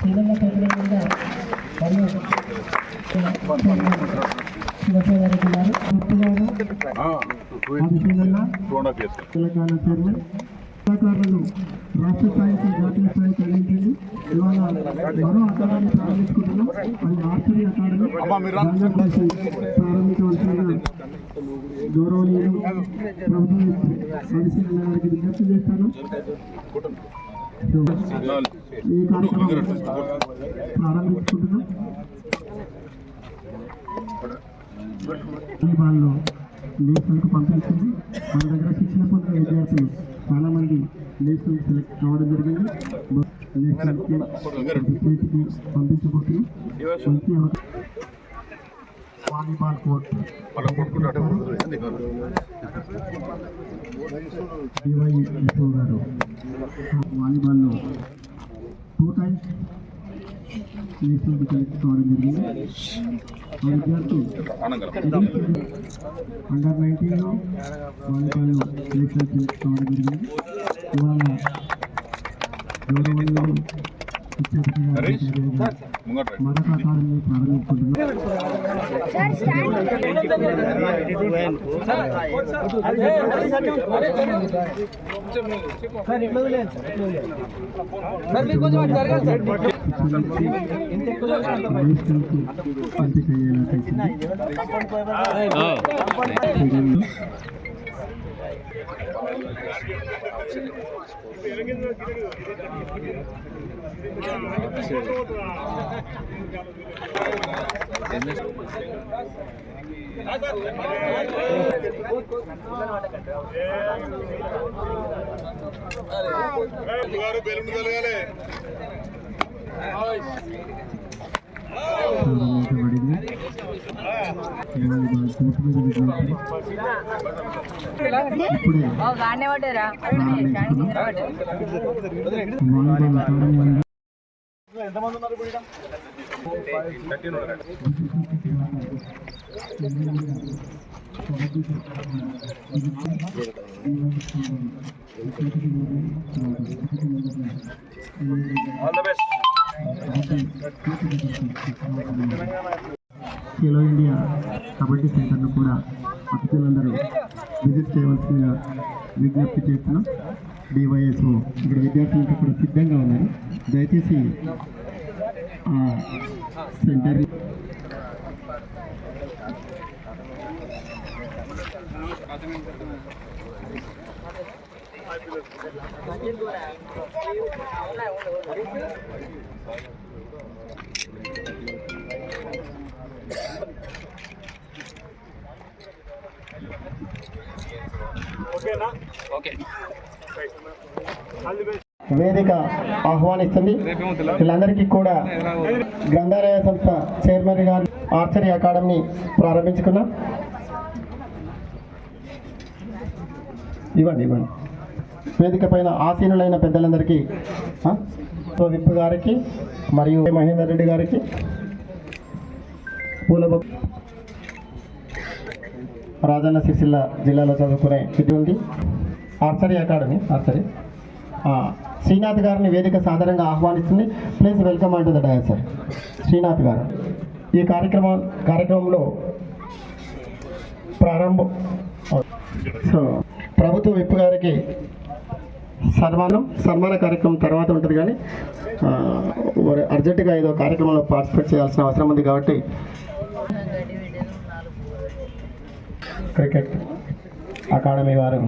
శ్రీరంగ ప్రతినిధిగా మరియు శివసేనారెడ్డి గారు గుప్తి గారు తెలంగాణ చైర్మన్ కళాకారులను రాష్ట్ర స్థాయికి జాతీయ స్థాయికి అందించండి. ఇవాళ మరో అకాడమీ ప్రారంభించుకుంటున్నాం. అది ఆర్చరీ అకాడమీ. ప్రారంభించవలసిందిగా గౌరవనీయులు ప్రభుత్వం పరిశీలన గారికి విజ్ఞప్తి చేస్తాను. ఈ కార్యక్రమం ప్రారంభించుకుంటున్నాం వాళ్ళు నేషనల్కి పంపించింది మన దగ్గర శిక్షణ పొందిన విద్యార్థులు చాలామంది నేషనల్ సెలెక్ట్ కావడం జరిగింది నేషనల్కి పంపించబోతున్నాం మంచి అవకాశం. వాలీబాల్ కోర్ట్ డివై గారు వాలీబాల్లో టూ టైమ్స్ నేషనల్కి సెలెక్ట్ కావడం జరిగింది ఆ అండర్ నైన్టీన్లో వాలీబాల్లో నేషనల్ సెలెక్ట్ కావడం జరిగింది ఇవాళ గౌరవనీయులు ఇచ్చేట్టుగా మరొక అకాడమీ ప్రారంభించుకుంటున్నాం నేషనల్కి ఎంపికయ్యేలా ప్రారంభించబడింది ఇవాళ మన కోర్టు మీద విజ్ఞప్తి ఇప్పుడే ఖేలో ఇండియా కబడ్డీ సెంటర్ను కూడా అతిథులందరూ విజిట్ చేయవలసిందిగా విజ్ఞప్తి చేస్తున్నాం. డివైఎస్ఓ ఇక్కడ విద్యార్థులంతా కూడా సిద్ధంగా ఉన్నారు. దయచేసి ఆ సెంటర్ వేదిక ఆహ్వానిస్తుంది. వీళ్ళందరికీ కూడా గ్రంథాలయ సంస్థ చైర్మన్ గారు ఆర్చరీ అకాడమీ ప్రారంభించుకున్నాం ఇవ్వండి ఇవ్వండి. వేదిక పైన ఆసీనులైన పెద్దలందరికీ ఆ, సో విప్ గారికి మరియు మహేందర్ రెడ్డి గారికి పూల రాజన్న సిరిసిల్ల జిల్లాలో చదువుకునే విద్య ఉంది ఆర్చరీ అకాడమీ ఆర్చరీ. శ్రీనాథ్ గారిని వేదిక సాధారణంగా ఆహ్వానిస్తుంది. Please welcome onto the sir Srinath గారు ఈ కార్యక్రమం కార్యక్రమంలో ప్రారంభం. సో ప్రభుత్వ విప్ గారికి సన్మానం సన్మాన కార్యక్రమం తర్వాత ఉంటుంది కానీ అర్జెంటుగా ఏదో కార్యక్రమంలో పార్టిసిపేట్ చేయాల్సిన అవసరం ఉంది కాబట్టి క్రికెట్ అకాడమీ వారు.